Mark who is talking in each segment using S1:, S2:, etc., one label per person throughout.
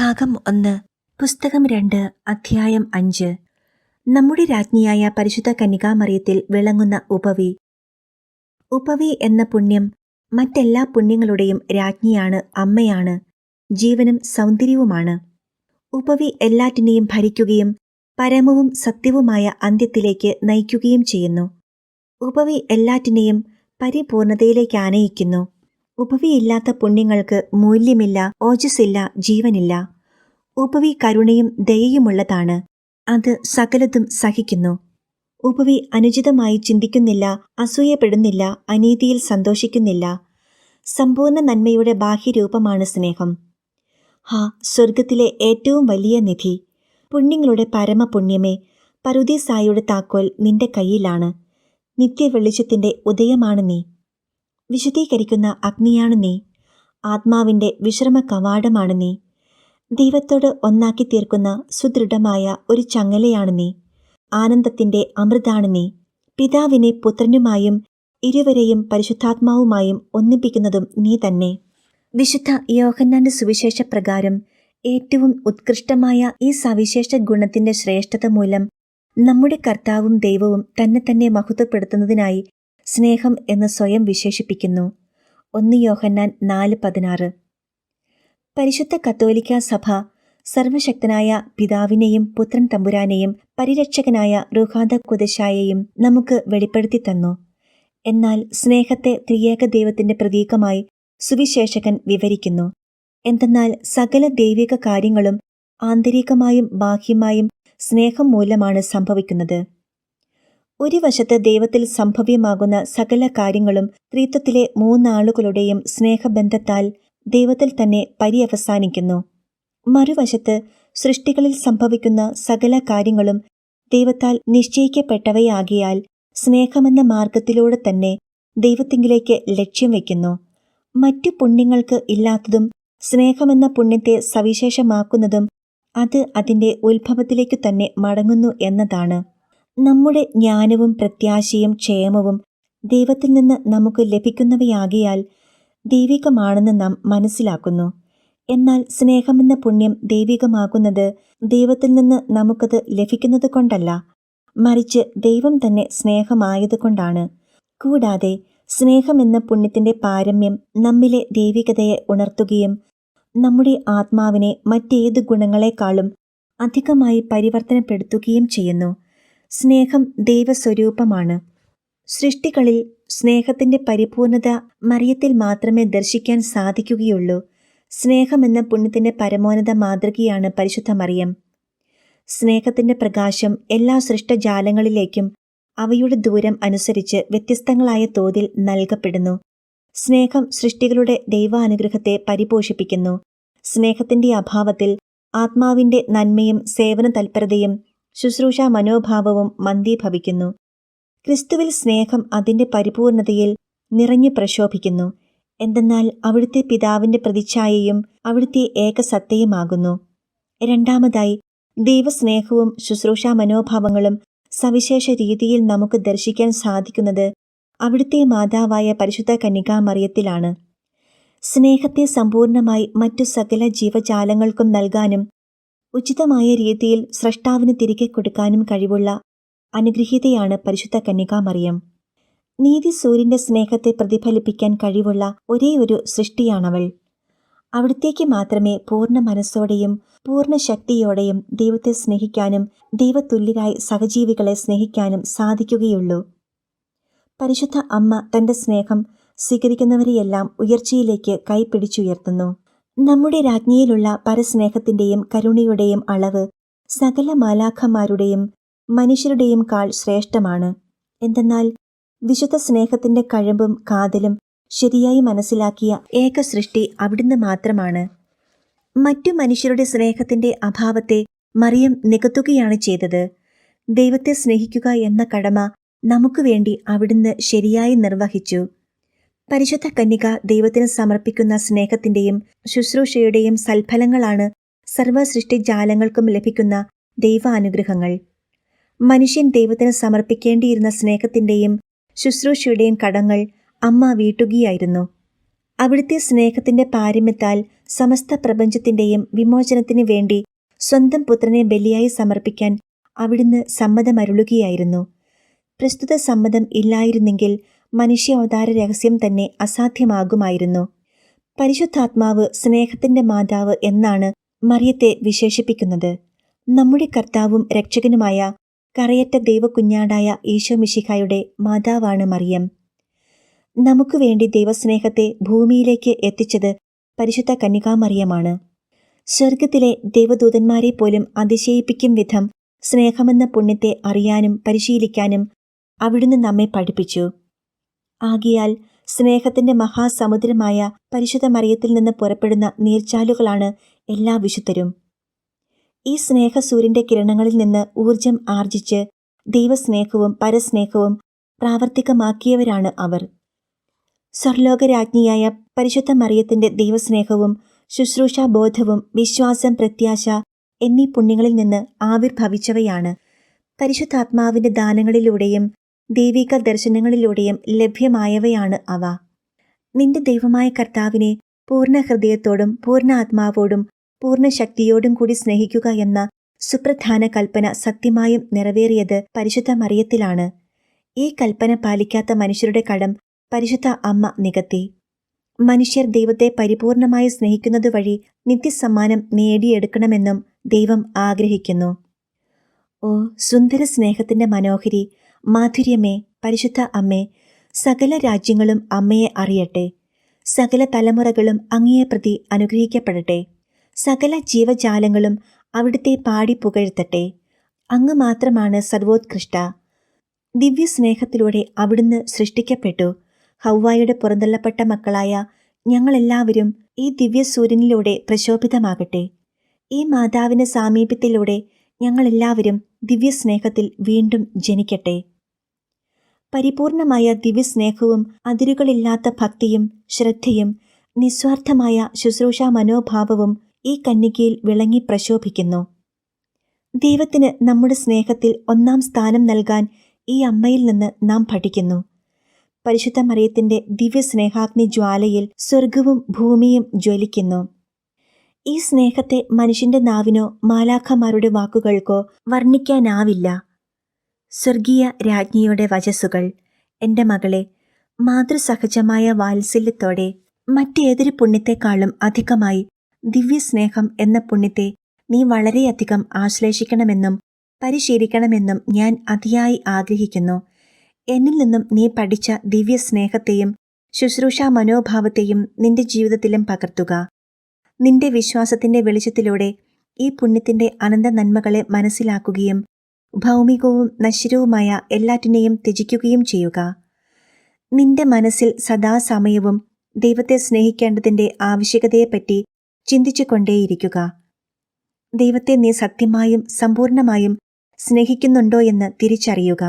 S1: ഭാഗം ഒന്ന് പുസ്തകം രണ്ട് അധ്യായം അഞ്ച്. നമ്മുടെ രാജ്ഞിയായ പരിശുദ്ധ കന്യകാമറിയത്തിൽ വിളങ്ങുന്ന ഉപവി. ഉപവി എന്ന പുണ്യം മറ്റെല്ലാ പുണ്യങ്ങളുടെയും രാജ്ഞിയാണ് അമ്മയാണ്. ജീവനും സൗന്ദര്യവുമാണ്. ഉപവി എല്ലാറ്റിനെയും ഭരിക്കുകയും പരമവും സത്യവുമായ അന്ത്യത്തിലേക്ക് നയിക്കുകയും ചെയ്യുന്നു. ഉപവി എല്ലാറ്റിനെയും പരിപൂർണതയിലേക്ക് ആനയിക്കുന്നു. ഉപവിയില്ലാത്ത പുണ്യങ്ങൾക്ക് മൂല്യമില്ല ഓജസ്സില്ല ജീവനില്ല. ഉപവി കരുണയും ദയയുമുള്ളതാണ്. അത് സകലതും സഹിക്കുന്നു. ഉപവി അനുചിതമായി ചിന്തിക്കുന്നില്ല അസൂയപ്പെടുന്നില്ല അനീതിയിൽ സന്തോഷിക്കുന്നില്ല. സമ്പൂർണ നന്മയുടെ ബാഹ്യരൂപമാണ് സ്നേഹം. ഹാ സ്വർഗത്തിലെ ഏറ്റവും വലിയ നിധി. പുണ്യങ്ങളുടെ പരമപുണ്യമേ പരുദീസായുടെ താക്കോൽ നിന്റെ കയ്യിലാണ്. നിത്യവെളിച്ചത്തിന്റെ ഉദയമാണ് നീ. വിശദീകരിക്കുന്ന അഗ്നിയാണ് നീ. ആത്മാവിന്റെ വിശ്രമ കവാടമാണ് നീ. ദൈവത്തോട് ഒന്നാക്കി തീർക്കുന്ന സുദൃഢമായ ഒരു ചങ്ങലയാണ് നീ. ആനന്ദത്തിന്റെ അമൃതാണ് നീ. പിതാവിനെ പുത്രനുമായും ഇരുവരെയും പരിശുദ്ധാത്മാവുമായും ഒന്നിപ്പിക്കുന്നതും നീ തന്നെ. വിശുദ്ധ യോഹന്നാന്റെ സുവിശേഷ പ്രകാരം ഏറ്റവും ഉത്കൃഷ്ടമായ ഈ സവിശേഷ ഗുണത്തിന്റെ ശ്രേഷ്ഠത മൂലം നമ്മുടെ കർത്താവും ദൈവവും തന്നെ തന്നെ മഹത്വപ്പെടുത്തുന്നതിനായി സ്നേഹം എന്ന് സ്വയം വിശേഷിപ്പിക്കുന്നു. ഒന്ന് യോഹന്നാൻ നാല് പതിനാറ്. പരിശുദ്ധ കത്തോലിക്ക സഭ സർവശക്തനായ പിതാവിനെയും പുത്രൻ തമ്പുരാനെയും പരിരക്ഷകനായ റുഹാദ കുദശായെയും നമുക്ക് വെളിപ്പെടുത്തി തന്നു. എന്നാൽ സ്നേഹത്തെ ത്രിയേക ദൈവത്തിന്റെ പ്രതീകമായി സുവിശേഷകൻ വിവരിക്കുന്നു. എന്തെന്നാൽ സകല ദൈവിക കാര്യങ്ങളും ആന്തരികമായും ബാഹ്യമായും സ്നേഹം മൂലമാണ് സംഭവിക്കുന്നത്. ഒരു വശത്ത് ദൈവത്തിൽ സംഭവ്യമാകുന്ന സകല കാര്യങ്ങളും ത്രിത്വത്തിലെ മൂന്നാളുകളുടെയും സ്നേഹബന്ധത്താൽ ദൈവത്തിൽ തന്നെ പര്യവസാനിക്കുന്നു. മറുവശത്ത് സൃഷ്ടികളിൽ സംഭവിക്കുന്ന സകല കാര്യങ്ങളും ദൈവത്താൽ നിശ്ചയിക്കപ്പെട്ടവയാകിയാൽ സ്നേഹമെന്ന മാർഗത്തിലൂടെ തന്നെ ദൈവത്തിങ്കിലേക്ക് ലക്ഷ്യം വയ്ക്കുന്നു മറ്റു പുണ്യങ്ങൾക്ക് ഇല്ലാത്തതും സ്നേഹമെന്ന പുണ്യത്തെ സവിശേഷമാക്കുന്നതും അത് അതിന്റെ ഉത്ഭവത്തിലേക്കു തന്നെ മടങ്ങുന്നു എന്നതാണ്. നമ്മുടെ ജ്ഞാനവും പ്രത്യാശയും ക്ഷേമവും ദൈവത്തിൽ നിന്ന് നമുക്ക് ലഭിക്കുന്നവയാകിയാൽ ദൈവികമാണെന്ന് നാം മനസ്സിലാക്കുന്നു. എന്നാൽ സ്നേഹമെന്ന പുണ്യം ദൈവികമാകുന്നത് ദൈവത്തിൽ നിന്ന് നമുക്കത് ലഭിക്കുന്നത് കൊണ്ടല്ല. മറിച്ച് ദൈവം തന്നെ സ്നേഹമായതുകൊണ്ടാണ്. കൂടാതെ സ്നേഹമെന്ന പുണ്യത്തിന്റെ പാരമ്യം നമ്മിലെ ദൈവികതയെ ഉണർത്തുകയും നമ്മുടെ ആത്മാവിനെ മറ്റേത് ഗുണങ്ങളെക്കാളും അധികമായി പരിവർത്തനപ്പെടുത്തുകയും ചെയ്യുന്നു. സ്നേഹം ദൈവസ്വരൂപമാണ്. സൃഷ്ടികളിൽ സ്നേഹത്തിന്റെ പരിപൂർണത മറിയത്തിൽ മാത്രമേ ദർശിക്കാൻ സാധിക്കുകയുള്ളൂ. സ്നേഹമെന്ന പുണ്യത്തിന്റെ പരമോന്നത മാതൃകയാണ് പരിശുദ്ധ മറിയം. സ്നേഹത്തിന്റെ പ്രകാശം എല്ലാ സൃഷ്ടജാലങ്ങളിലേക്കും അവയുടെ ദൂരം അനുസരിച്ച് വ്യത്യസ്തങ്ങളായ തോതിൽ നൽകപ്പെടുന്നു. സ്നേഹം സൃഷ്ടികളുടെ ദൈവാനുഗ്രഹത്തെ പരിപോഷിപ്പിക്കുന്നു. സ്നേഹത്തിന്റെ അഭാവത്തിൽ ആത്മാവിന്റെ നന്മയും സേവന തൽപരതയും ശുശ്രൂഷ മനോഭാവവും മന്ദീഭവിക്കുന്നു. ക്രിസ്തുവിൽ സ്നേഹം അതിന്റെ പരിപൂർണതയിൽ നിറഞ്ഞു പ്രശോഭിക്കുന്നു. എന്തെന്നാൽ അവിടുത്തെ പിതാവിന്റെ പ്രതിച്ഛായയും അവിടുത്തെ ഏകസത്തയുമാകുന്നു. രണ്ടാമതായി ദൈവസ്നേഹവും ശുശ്രൂഷാ മനോഭാവങ്ങളും സവിശേഷ രീതിയിൽ നമുക്ക് ദർശിക്കാൻ സാധിക്കുന്നത് അവിടുത്തെ മാതാവായ പരിശുദ്ധ കന്യകാമറിയത്തിലാണ്. സ്നേഹത്തെ സമ്പൂർണമായി മറ്റു സകല ജീവജാലങ്ങൾക്കും നൽകാനും ഉചിതമായ രീതിയിൽ സ്രഷ്ടാവിന് തിരികെ കൊടുക്കാനും കഴിവുള്ള അനുഗ്രഹീതയാണ് പരിശുദ്ധ കന്യകാമറിയം. നീതി സൂര്യന്റെ സ്നേഹത്തെ പ്രതിഫലിപ്പിക്കാൻ കഴിവുള്ള ഒരേ ഒരു സൃഷ്ടിയാണവൾ. അവിടത്തേക്ക് മാത്രമേ പൂർണ മനസ്സോടെയും പൂർണ ശക്തിയോടെയും ദൈവത്തെ സ്നേഹിക്കാനും ദൈവതുല്യരായി സഹജീവികളെ സ്നേഹിക്കാനും സാധിക്കുകയുള്ളൂ. പരിശുദ്ധ അമ്മ തന്റെ സ്നേഹം സ്വീകരിക്കുന്നവരെയെല്ലാം ഉയർച്ചയിലേക്ക് കൈപിടിച്ചുയർത്തുന്നു. നമ്മുടെ രാജ്ഞിയിലുള്ള പരസ്നേഹത്തിന്റെയും കരുണയുടെയും അളവ് സകല മാലാഖമാരുടെയും മനുഷ്യരുടെയും കാൾ ശ്രേഷ്ഠമാണ്. എന്തെന്നാൽ വിശുദ്ധ സ്നേഹത്തിന്റെ കഴമ്പും കാതലും ശരിയായി മനസ്സിലാക്കിയ ഏക സൃഷ്ടി അവിടുന്ന് മാത്രമാണ്. മറ്റു മനുഷ്യരുടെ സ്നേഹത്തിന്റെ അഭാവത്തെ മറിയം നികത്തുകയാണ് ചെയ്തത്. ദൈവത്തെ സ്നേഹിക്കുക എന്ന കടമ നമുക്ക് വേണ്ടി അവിടുന്ന് ശരിയായി നിർവഹിച്ചു. പരിശുദ്ധ കന്യക ദൈവത്തിന് സമർപ്പിക്കുന്ന സ്നേഹത്തിന്റെയും ശുശ്രൂഷയുടെയും സൽഫലങ്ങളാണ് സർവ സൃഷ്ടിജാലങ്ങൾക്കും ലഭിക്കുന്ന ദൈവാനുഗ്രഹങ്ങൾ മനുഷ്യൻ ദൈവത്തിന് സമർപ്പിക്കേണ്ടിയിരുന്ന സ്നേഹത്തിന്റെയും ശുശ്രൂഷയുടെയും കടങ്ങൾ അമ്മ വീട്ടുകയായിരുന്നു. അവിടുത്തെ സ്നേഹത്തിന്റെ പാരമ്യത്താൽ സമസ്ത പ്രപഞ്ചത്തിന്റെയും വിമോചനത്തിന് വേണ്ടി സ്വന്തം പുത്രനെ ബലിയായി സമർപ്പിക്കാൻ അവിടുന്ന് സമ്മതമരുളുകയായിരുന്നു. പ്രസ്തുത സമ്മതം ഇല്ലായിരുന്നെങ്കിൽ മനുഷ്യാവതാര രഹസ്യം തന്നെ അസാധ്യമാകുമായിരുന്നു. പരിശുദ്ധാത്മാവ് സ്നേഹത്തിന്റെ മാതാവ് എന്നാണ് മറിയത്തെ വിശേഷിപ്പിക്കുന്നത്. നമ്മുടെ കർത്താവും രക്ഷകനുമായ കറയറ്റ ദൈവകുഞ്ഞാടായ ഈശോ മിശിഹായുടെ മാതാവാണ് മറിയം. നമുക്ക് വേണ്ടി ദൈവസ്നേഹത്തെ ഭൂമിയിലേക്ക് എത്തിച്ചത് പരിശുദ്ധ കന്യകാമറിയമാണ്. സ്വർഗത്തിലെ ദൈവദൂതന്മാരെ പോലും അതിശയിപ്പിക്കും വിധം സ്നേഹമെന്ന പുണ്യത്തെ അറിയാനും പരിശീലിക്കാനും അവിടുന്ന് നമ്മെ പഠിപ്പിച്ചു. ആകിയാൽ സ്നേഹത്തിന്റെ മഹാസമുദ്രമായ പരിശുദ്ധ മറിയത്തിൽ നിന്ന് പുറപ്പെടുന്ന നീർച്ചാലുകളാണ് എല്ലാ വിശുദ്ധരും. ഈ സ്നേഹസൂര്യന്റെ കിരണങ്ങളിൽ നിന്ന് ഊർജം ആർജിച്ച് ദൈവസ്നേഹവും പരസ്നേഹവും പ്രാവർത്തികമാക്കിയവരാണ് അവർ. സ്വർലോകരാജ്ഞിയായ പരിശുദ്ധ മറിയത്തിന്റെ ദൈവസ്നേഹവും ശുശ്രൂഷാബോധവും വിശ്വാസം പ്രത്യാശ എന്നീ പുണ്യങ്ങളിൽ നിന്ന് ആവിർഭവിച്ചവയാണ്. പരിശുദ്ധാത്മാവിന്റെ ദാനങ്ങളിലൂടെയും ദൈവിക ദർശനങ്ങളിലൂടെയും ലഭ്യമായവയാണ് അവ. നിന്റെ ദൈവമായ കർത്താവിനെ പൂർണ ഹൃദയത്തോടും പൂർണ ആത്മാവോടും പൂർണ ശക്തിയോടും കൂടി സ്നേഹിക്കുക എന്ന സുപ്രധാന കൽപ്പന സത്യമായും നിറവേറിയത് പരിശുദ്ധ മറിയത്തിലാണ്. ഈ കൽപ്പന പാലിക്കാത്ത മനുഷ്യരുടെ കടം പരിശുദ്ധ അമ്മ നികത്തി. മനുഷ്യർ ദൈവത്തെ പരിപൂർണമായി സ്നേഹിക്കുന്നതുവഴി നിത്യസമ്മാനം നേടിയെടുക്കണമെന്നും ദൈവം ആഗ്രഹിക്കുന്നു. ഓ സുന്ദര സ്നേഹത്തിന്റെ മനോഹരി മാധുര്യമേ പരിശുദ്ധ അമ്മേ സകല രാജ്യങ്ങളും അമ്മയെ അറിയട്ടെ. സകല തലമുറകളും അങ്ങയെ പ്രതി അനുഗ്രഹിക്കപ്പെടട്ടെ. സകല ജീവജാലങ്ങളും അവിടുത്തെ പാടി പുകഴ്ത്തട്ടെ. അങ്ങ് മാത്രമാണ് സർവോത്കൃഷ്ട. ദിവ്യസ്നേഹത്തിലൂടെ അവിടുന്ന് സൃഷ്ടിക്കപ്പെട്ടു. ഹൗവായുടെ പുറന്തള്ളപ്പെട്ട മക്കളായ ഞങ്ങളെല്ലാവരും ഈ ദിവ്യ ദിവ്യസൂര്യനിലൂടെ പ്രശോഭിതമാകട്ടെ. ഈ മാതാവിന് സാമീപ്യത്തിലൂടെ ഞങ്ങളെല്ലാവരും ദിവ്യസ്നേഹത്തിൽ വീണ്ടും ജനിക്കട്ടെ. പരിപൂർണമായ ദിവ്യസ്നേഹവും അതിരുകളില്ലാത്ത ഭക്തിയും ശ്രദ്ധയും നിസ്വാർത്ഥമായ ശുശ്രൂഷാ മനോഭാവവും ഈ കന്യകയിൽ വിളങ്ങി പ്രശോഭിക്കുന്നു. ദൈവത്തിന് നമ്മുടെ സ്നേഹത്തിൽ ഒന്നാം സ്ഥാനം നൽകാൻ ഈ അമ്മയിൽ നിന്ന് നാം പഠിക്കുന്നു. പരിശുദ്ധ മറിയത്തിന്റെ ദിവ്യസ്നേഹാഗ്നി ജ്വാലയിൽ സ്വർഗവും ഭൂമിയും ജ്വലിക്കുന്നു. ഈ സ്നേഹത്തെ മനുഷ്യന്റെ നാവിനോ മാലാഖമാരുടെ വാക്കുകൾക്കോ വർണിക്കാനാവില്ല. സ്വർഗീയ രാജ്ഞിയുടെ വചസ്സുകൾ. എന്റെ മകളെ മാതൃസഹജമായ വാത്സല്യത്തോടെ മറ്റേതൊരു പുണ്യത്തെക്കാളും അധികമായി ദിവ്യസ്നേഹം എന്ന പുണ്യത്തെ നീ വളരെയധികം ആശ്ലേഷിക്കണമെന്നും പരിശീലിക്കണമെന്നും ഞാൻ അതിയായി ആഗ്രഹിക്കുന്നു. എന്നിൽ നിന്നും നീ പഠിച്ച ദിവ്യസ്നേഹത്തെയും ശുശ്രൂഷാ മനോഭാവത്തെയും നിന്റെ ജീവിതത്തിലും പകർത്തുക. നിന്റെ വിശ്വാസത്തിന്റെ വെളിച്ചത്തിലൂടെ ഈ പുണ്യത്തിന്റെ അനന്ത നന്മകളെ മനസ്സിലാക്കുകയും ഭൗമികവും നശ്വരവുമായ എല്ലാറ്റിനെയും ത്യജിക്കുകയും ചെയ്യുക. നിന്റെ മനസ്സിൽ സദാസമയവും ദൈവത്തെ സ്നേഹിക്കേണ്ടതിന്റെ ആവശ്യകതയെപ്പറ്റി ചിന്തിച്ചുകൊണ്ടേയിരിക്കുക. ദൈവത്തെ നീ സത്യമായും സമ്പൂർണമായും സ്നേഹിക്കുന്നുണ്ടോ എന്ന് തിരിച്ചറിയുക.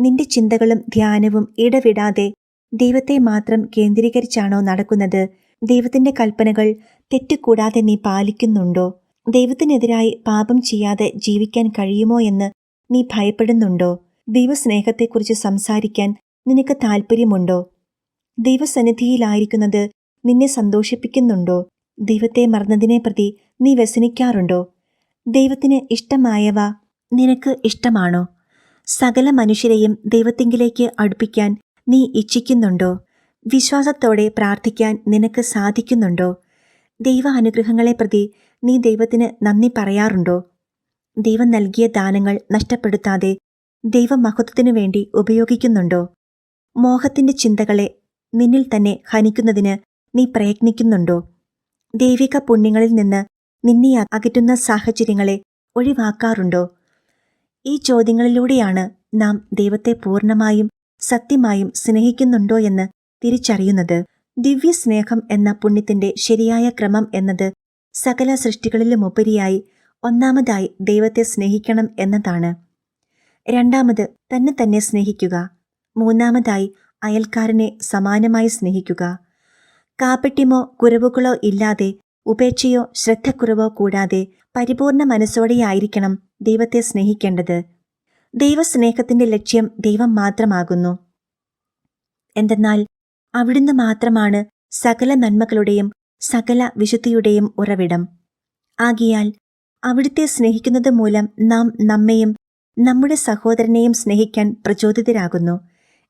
S1: നിന്റെ ചിന്തകളും ധ്യാനവും ഇടവിടാതെ ദൈവത്തെ മാത്രം കേന്ദ്രീകരിച്ചാണോ നടക്കുന്നത്? ദൈവത്തിന്റെ കൽപ്പനകൾ തെറ്റുകൂടാതെ നീ പാലിക്കുന്നുണ്ടോ? ദൈവത്തിനെതിരായി പാപം ചെയ്യാതെ ജീവിക്കാൻ കഴിയുമോ എന്ന് നീ ഭയപ്പെടുന്നുണ്ടോ? ദൈവസ്നേഹത്തെക്കുറിച്ച് സംസാരിക്കാൻ നിനക്ക് താല്പര്യമുണ്ടോ ദൈവസന്നിധിയിലായിരിക്കുന്നത് നിന്നെ സന്തോഷിപ്പിക്കുന്നുണ്ടോ? ദൈവത്തെ മറന്നതിനെ പ്രതി നീ വ്യസനിക്കാറുണ്ടോ? ദൈവത്തിന് ഇഷ്ടമായവ നിനക്ക് ഇഷ്ടമാണോ? സകല മനുഷ്യരെയും ദൈവത്തിങ്കിലേക്ക് അടുപ്പിക്കാൻ നീ ഇച്ഛിക്കുന്നുണ്ടോ? വിശ്വാസത്തോടെ പ്രാർത്ഥിക്കാൻ നിനക്ക് സാധിക്കുന്നുണ്ടോ? ദൈവ അനുഗ്രഹങ്ങളെ പ്രതി നീ ദൈവത്തിന് നന്ദി പറയാറുണ്ടോ? ദൈവം നൽകിയ ദാനങ്ങൾ നഷ്ടപ്പെടുത്താതെ ദൈവമഹത്വത്തിനു വേണ്ടി ഉപയോഗിക്കുന്നുണ്ടോ? മോഹത്തിന്റെ ചിന്തകളെ നിന്നിൽ തന്നെ ഹനിക്കുന്നതിന് നീ പ്രയത്നിക്കുന്നുണ്ടോ? ദൈവിക പുണ്യങ്ങളിൽ നിന്ന് നിന്നെ അകറ്റുന്ന സാഹചര്യങ്ങളെ ഒഴിവാക്കാറുണ്ടോ? ഈ ചോദ്യങ്ങളിലൂടെയാണ് നാം ദൈവത്തെ പൂർണമായും സത്യമായും സ്നേഹിക്കുന്നുണ്ടോ എന്ന് തിരിച്ചറിയുന്നത്. ദിവ്യസ്നേഹം എന്ന പുണ്യത്തിന്റെ ശരിയായ ക്രമം എന്നത് സകല സൃഷ്ടികളിലും സൃഷ്ടികളിലുമുപരിയായി ഒന്നാമതായി ദൈവത്തെ സ്നേഹിക്കണം എന്നതാണ്. രണ്ടാമത് തന്നെ തന്നെ സ്നേഹിക്കുക. മൂന്നാമതായി അയൽക്കാരനെ സമാനമായി സ്നേഹിക്കുക. കാപ്പട്യമോ കുറവുകളോ ഇല്ലാതെ ഉപേക്ഷയോ ശ്രദ്ധക്കുറവോ കൂടാതെ പരിപൂർണ മനസ്സോടെയായിരിക്കണം ദൈവത്തെ സ്നേഹിക്കേണ്ടത്. ദൈവസ്നേഹത്തിന്റെ ലക്ഷ്യം ദൈവം മാത്രമാകുന്നു. എന്തെന്നാൽ അവിടുന്ന് മാത്രമാണ് സകല നന്മകളുടെയും സകല വിശുദ്ധിയുടെയും ഉറവിടം. ആകിയാൽ അവിടുത്തെ സ്നേഹിക്കുന്നത് മൂലം നാം നമ്മെയും നമ്മുടെ സഹോദരനെയും സ്നേഹിക്കാൻ പ്രചോദിതരാകുന്നു.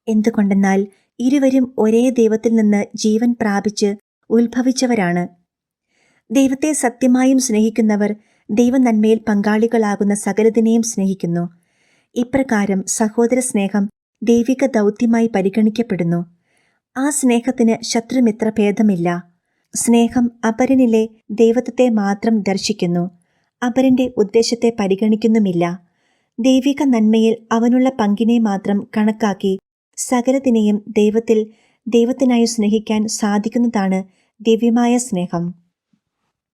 S1: എന്തുകൊണ്ടെന്നാൽ ഇരുവരും ഒരേ ദൈവത്തിൽ നിന്ന് ജീവൻ പ്രാപിച്ച് ഉത്ഭവിച്ചവരാണ്. ദൈവത്തെ സത്യമായും സ്നേഹിക്കുന്നവർ ദൈവനന്മയിൽ പങ്കാളികളാകുന്ന സകലതിനെയും സ്നേഹിക്കുന്നു. ഇപ്രകാരം സഹോദര സ്നേഹം ദൈവിക ദൗത്യമായി പരിഗണിക്കപ്പെടുന്നു. ആ സ്നേഹത്തിന് ശത്രുമിത്ര ഭേദമില്ല. സ്നേഹം അപരനിലെ ദൈവത്വത്തെ മാത്രം ദർശിക്കുന്നു. അപരന്റെ ഉദ്ദേശത്തെ പരിഗണിക്കുന്നുമില്ല. ദൈവിക നന്മയിൽ അവനുള്ള പങ്കിനെ മാത്രം കണക്കാക്കി സകലത്തിനെയും ദൈവത്തിൽ ദൈവത്തിനായി സ്നേഹിക്കാൻ സാധിക്കുന്നതാണ് ദിവ്യമായ സ്നേഹം.